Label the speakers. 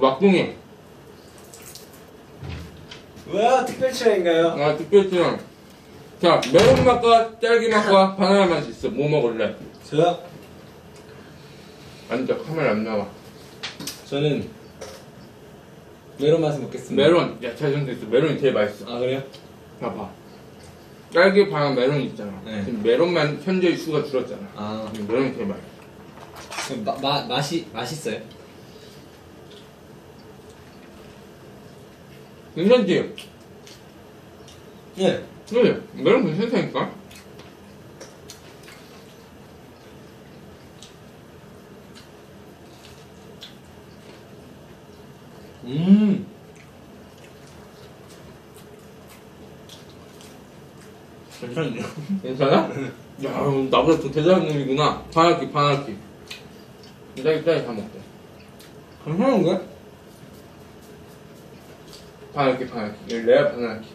Speaker 1: 막둥이.
Speaker 2: 와 특별 출연인가요?
Speaker 1: 아, 특별히는. 자, 메론 맛과 딸기 맛과 바나나 맛이 있어. 뭐 먹을래?
Speaker 2: 저요?
Speaker 1: 앉아, 카메라 안 나와.
Speaker 2: 저는 메론 맛을 먹겠습니다.
Speaker 1: 메론, 야, 잘 선택했어. 메론이 제일 맛있어.
Speaker 2: 아 그래요?
Speaker 1: 봐봐. 딸기, 바나나, 메론 있잖아.
Speaker 2: 네.
Speaker 1: 지금 메론만 현저히 수가 줄었잖아.
Speaker 2: 아
Speaker 1: 지금 메론이 제일 맛있어.
Speaker 2: 그럼 마, 마, 맛이 맛있어요?
Speaker 1: 괜찮지?
Speaker 2: 네.
Speaker 1: 그래, 메론 괜찮다니까?
Speaker 2: 음.
Speaker 1: 괜찮냐? 괜찮아? 야, 나보다 더 대단한 놈이구나. 반할게, 반할게. 이따 딸다 먹게.
Speaker 2: 괜찮은데?
Speaker 1: 반할게. 이거 내가 반할게.